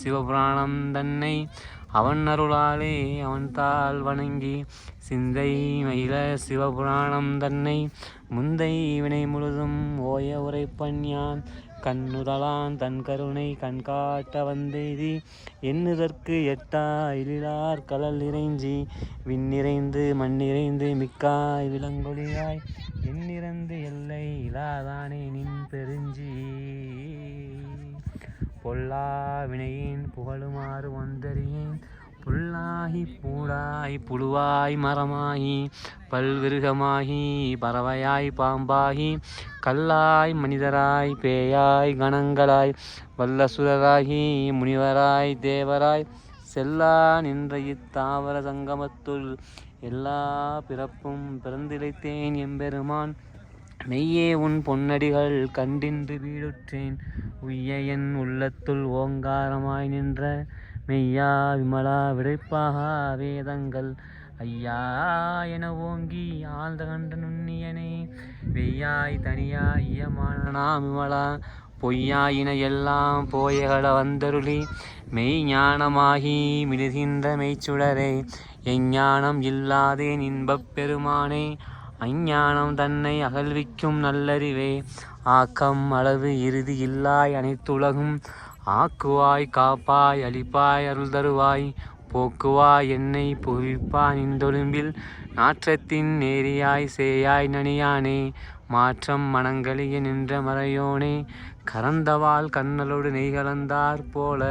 சிவபுராணம் தன்னை அவன் அருளாலே அவன் தாள் வணங்கி சிந்தை மயில சிவபுராணம் தன்னை முந்தை வினை முழுதும் ஓய உரைப்பன் யான் கண்ணுதலான் தன் கருணை கண்காட்ட வந்தெய்தி எண்ணுதற்கு எட்டா இழிலார் கடல் இறைஞ்சி விண்ணிறைந்து மண்ணிறைந்து மிக்காய் விலங்கொழியாய் எண்ணிறந்து எல்லை இலாதானே நின் பெருஞ்சி பொல்லா வினையின் புகழுமாறு வந்தறியேன். புல்லாகி பூடாய் புழுவாய் மரமாகி பல்விருகமாகி பறவையாய் பாம்பாகி கல்லாய் மனிதராய் பேயாய் கணங்களாய் வல்லசுரராகி முனிவராய் தேவராய் செல்லா நின்ற இத்தாவர சங்கமத்துள் எல்லா பிறப்பும் பிறந்திழைத்தேன் எம்பெருமான். மெய்யே உன் பொன்னடிகள் கண்டின்று வீடுற்றேன். உய்ய என் உள்ளத்துள் ஓங்காரமாய் நின்ற மெய்யா விமலா விடைப்பாக வேதங்கள். ஐயா என ஓங்கி ஆழ்ந்த கண்ட நுண்ணியனே வெய்யாய் தனியா ஐயமான விமலா பொய்யாயின எல்லாம் போயகள வந்தருளி மெய் ஞானமாகி மிடுகின்ற மெய்ச்சுடரே. எஞ்ஞானம் இல்லாதேன் இன்பப் பெருமானே அஞ்ஞானம் தன்னை அகழ்விக்கும் நல்லறிவே. ஆக்கம் அளவு இறுதி இல்லாய் அனைத்துலகும். ஆக்குவாய் காப்பாய் அழிப்பாய் அருள் தருவாய். போக்குவா என்னை புவிப்பாய் நின்றொழும்பில் நாற்றத்தின் நேரியாய் சேயாய் நனியானே மாற்றம் மனங்களிய நின்ற மறையோனே. கறந்தவாள் கண்ணலோடு நெய் கலந்தார் போல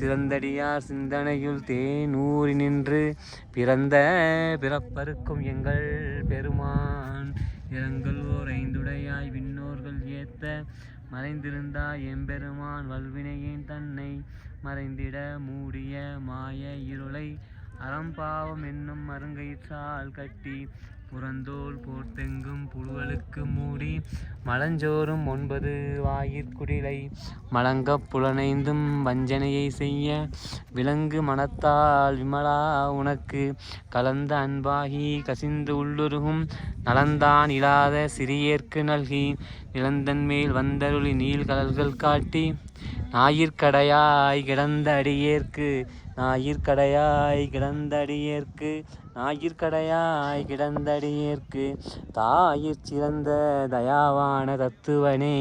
சிறந்தடியார் சிந்தனையுள் தேனூறி நின்று. பிறந்த பிறப்பருக்கும் எங்கள் பெருமான் இரங்கல்வோர் ஐந்துடையாய் விண்ணோர்கள் ஏத்த. மறைந்திருந்தாய் எம்பெருமான் வல்வினையேன் தன்னை மறைந்திட மூடிய மாய இருளை அறம்பாவம் என்னும் மருங்கைச்சால் கட்டி புறந்தோல் போர்த்தெங்கும் புழுவலுக்கு மூடி மலஞ்சோறும் ஒன்பது வாயிற்குடிலை மலங்கப் புலனைந்தும் வஞ்சனையை செய்ய விலங்கு மனத்தால் விமலா உனக்கு. கலந்த அன்பாகி கசிந்து உள்ளுருகும் நலந்தான் இல்லாத சிறியேற்கு நல்கி. நிலந்தன் மேல் வந்தருளி நீள் கடல்கள் காட்டி ஞாயிற்கடையாய் கிடந்த அடியேற்கு. ஞாயிற்கடையாய் கிடந்தடியேற்கு ஞாயிற்கடையாய் கிடந்த தாயிற் சிறந்த தயாவான தத்துவனே.